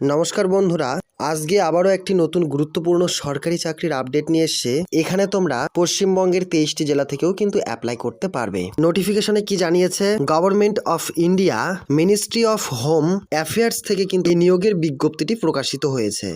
নমস্কার বন্ধুরা, আজকে আবারও একটি নতুন গুরুত্বপূর্ণ সরকারি চাকরির আপডেট নিয়ে এসছে। এখানে তোমরা পশ্চিমবঙ্গের তেইশটি জেলা থেকেও কিন্তু অ্যাপ্লাই করতে পারবে। নোটিফিকেশনে কি জানিয়েছে? Government of India ministry of home affairs থেকে কিন্তু এই নিয়োগের বিজ্ঞপ্তিটি প্রকাশিত হয়েছে,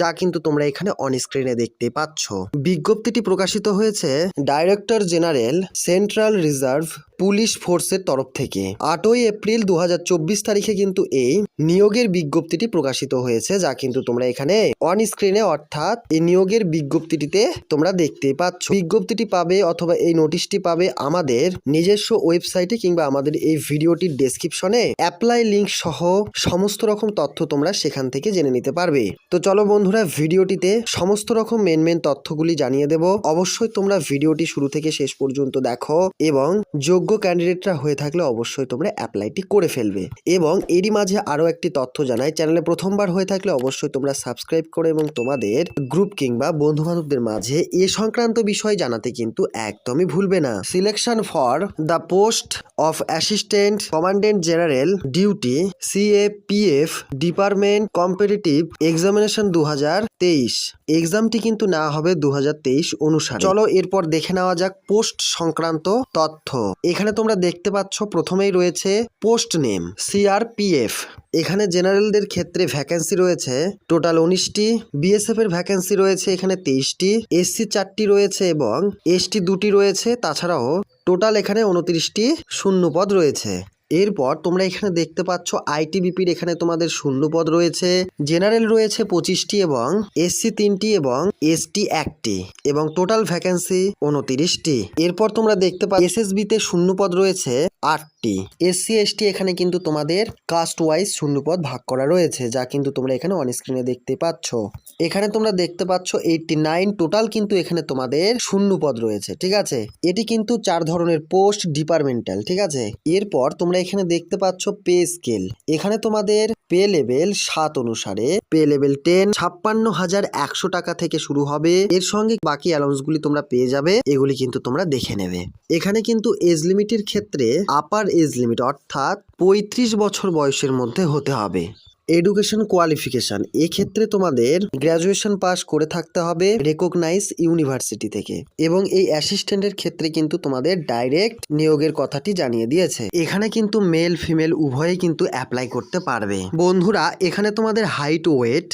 যা কিন্তু তোমরা এখানে অন স্ক্রিনে দেখতে পাচ্ছ। বিজ্ঞপ্তিটি প্রকাশিত হয়েছে director general central reserve police ফোর্সের তরফ থেকে। আটই এপ্রিল দু হাজার চব্বিশ তারিখে কিন্তু এই নিয়োগের বিজ্ঞপ্তিটি প্রকাশিত হয়েছে, যা কিন্তু তোমরা এখানে অন স্ক্রিনে অর্থাৎ এই নিয়োগের বিজ্ঞপ্তিটিতে তোমরা দেখতে পাচ্ছ। বিজ্ঞপ্তিটি পাবে অথবা এই নোটিশটি পাবে আমাদের নিজস্ব ওয়েবসাইটে কিংবা আমাদের এই ভিডিওটির ডেসক্রিপশনে অ্যাপ্লাই লিঙ্ক সহ সমস্ত রকম তথ্য তোমরা সেখান থেকে জেনে নিতে পারবে। তো চলো বন্ধুরা, ভিডিওটিতে সমস্ত রকম মেন মেন তথ্যগুলি জানিয়ে দেব। অবশ্যই তোমরা ভিডিওটি শুরু থেকে শেষ পর্যন্ত দেখো এবং যোগ্য ক্যান্ডিডেটরা হয়ে থাকলে অবশ্যই তোমরা অ্যাপ্লাইটি করে ফেলবে। এবং এরই মাঝে আরও একটি তথ্য জানাই চ্যানেলে প্রথমবার হয়ে থাকলে অবশ্যই তোমরা সাবস্ক্রাইব করে এবং তোমাদের গ্রুপ কিংবা বন্ধু বান্ধবদের মাঝে এ সংক্রান্ত বিষয় জানাতে কিন্তু একদমই ভুলবে না। Selection for the post of assistant commandant general duty CAPF department competitive examination দু হাজার তেইশ। এক্সামটি কিন্তু না হবে দু হাজার তেইশ অনুসারে। চলো এরপর দেখে নেওয়া যাক পোস্ট সংক্রান্ত তথ্য। এখানে তোমরা দেখতে পাচ্ছ প্রথমেই রয়েছে পোস্ট নেম সিআরপিএফ এখানে জেনারেলদের ক্ষেত্রে ভ্যাকেন্সি রয়েছে টোটাল উনিশটি বিএসএফ এর ভ্যাকেন্সি রয়েছে এখানে তেইশটি এসসি চারটি রয়েছে এবং এসটি দুটি রয়েছে, তাছাড়াও টোটাল এখানে উনত্রিশটি শূন্য পদ রয়েছে। এরপর তোমরা এখানে দেখতে পাচ্ছ আইটিবিপির এখানে তোমাদের শূন্য পদ রয়েছে। জেনারেল রয়েছে পঁচিশটি এবং এসসি তিনটি এবং এসটি একটি এবং টোটাল ভ্যাকেন্সি উনতিরিশটি। এরপর তোমরা দেখতে পাচ্ছ এসএসবিতে শূন্য পদ রয়েছে আটটি। এসসি, এসটি এখানে কিন্তু তোমাদের কাস্ট ওয়াইজ শূন্যপদ ভাগ করা রয়েছে, যা কিন্তু তোমরা এখানে অন স্ক্রিনে দেখতে পাচ্ছ। এখানে তোমরা দেখতে পাচ্ছ এইটটি নাইন টোটাল কিন্তু এখানে তোমাদের শূন্যপদ রয়েছে, ঠিক আছে? এটি কিন্তু চার ধরনের পোস্ট ডিপার্টমেন্টাল ঠিক আছে? এরপর তোমরা এখানে দেখতে পাচ্ছ পে স্কেল এখানে তোমাদের পে লেভেল সাত অনুসারে পে লেভেল টেন ছাপ্পান্ন হাজার একশো টাকা থেকে শুরু হবে। এর সঙ্গে বাকি অ্যালাউন্সগুলি তোমরা পেয়ে যাবে, এগুলি কিন্তু তোমরা দেখে নেবে। এখানে কিন্তু এজ লিমিটের ক্ষেত্রে আপার এজ লিমিট অর্থাৎ পঁয়ত্রিশ বছর বয়সের মধ্যে হতে হবে। এডুকেশন কোয়ালিফিকেশন এক্ষেত্রে তোমাদের গ্র্যাজুয়েশন পাস করে থাকতে হবে রেকগনাইজ ইউনিভার্সিটি থেকে এবং এই অ্যাসিস্ট্যান্টের ক্ষেত্রে কিন্তু তোমাদের ডাইরেক্ট নিয়োগের কথাটি জানিয়ে দিয়েছে। এখানে কিন্তু মেল ফিমেল উভয়ই কিন্তু অ্যাপ্লাই করতে পারবে। বন্ধুরা, এখানে তোমাদের হাইট ওয়েট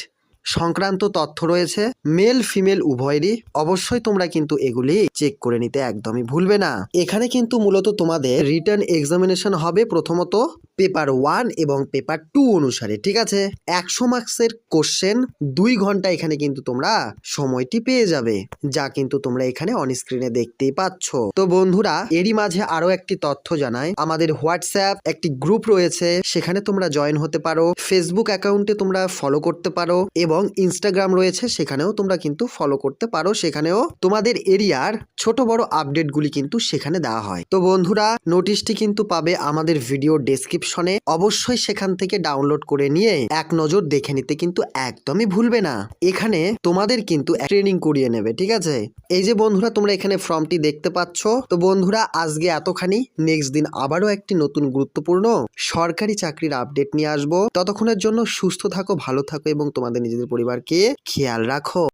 সংক্রান্ত তথ্য রয়েছে। মেল, ফিমেল উভয়েরই। অবশ্যই তোমরা কিন্তু এগুলি চেক করে নিতে একদমই ভুলবে না। এখানে কিন্তু মূলত তোমাদের রিটার্ন এক্সামিনেশন হবে প্রথমত। পেপার ওয়ান এবং পেপার টু অনুসারে, ঠিক আছে? একশো মার্কসের কোশ্চেন, দুই ঘণ্টা এখানে কিন্তু তোমরা সময়টি পেয়ে যাবে, যা কিন্তু তোমরা এখানে অন স্ক্রিনে দেখতেই পাচ্ছ। তো বন্ধুরা, এরই মাঝে আরও একটি তথ্য জানাই। আমাদের হোয়াটসঅ্যাপ একটি গ্রুপ রয়েছে, সেখানে তোমরা জয়েন হতে পারো, ফেসবুক অ্যাকাউন্টে তোমরা ফলো করতে পারো এবং ইনস্টাগ্রাম রয়েছে, সেখানেও তোমরা কিন্তু ফলো করতে পারো। সেখানেও তোমাদের এরিয়ার ছোট বড় আপডেটগুলি কিন্তু সেখানে দেওয়া হয়। তো বন্ধুরা নোটিশটি কিন্তু পাবে আমাদের ভিডিও ডেসক্রিপশনে অবশ্যই সেখান থেকে ডাউনলোড করে নিয়ে এক নজর দেখে নিতে কিন্তু একদমই ভুলবে না। এখানে তোমাদের কিন্তু ট্রেনিং করিয়ে নেবে, ঠিক আছে? এই যে বন্ধুরা, তোমরা এখানে ফর্মটি দেখতে পাচ্ছ। তো বন্ধুরা, আজকে এতখানি। নেক্সট দিন আবারও একটি নতুন গুরুত্বপূর্ণ সরকারি চাকরির আপডেট নিয়ে আসব। ততক্ষণের জন্য সুস্থ থাকো, ভালো থাকো এবং তোমাদের নিজেদের পরিবারকে খেয়াল রাখো।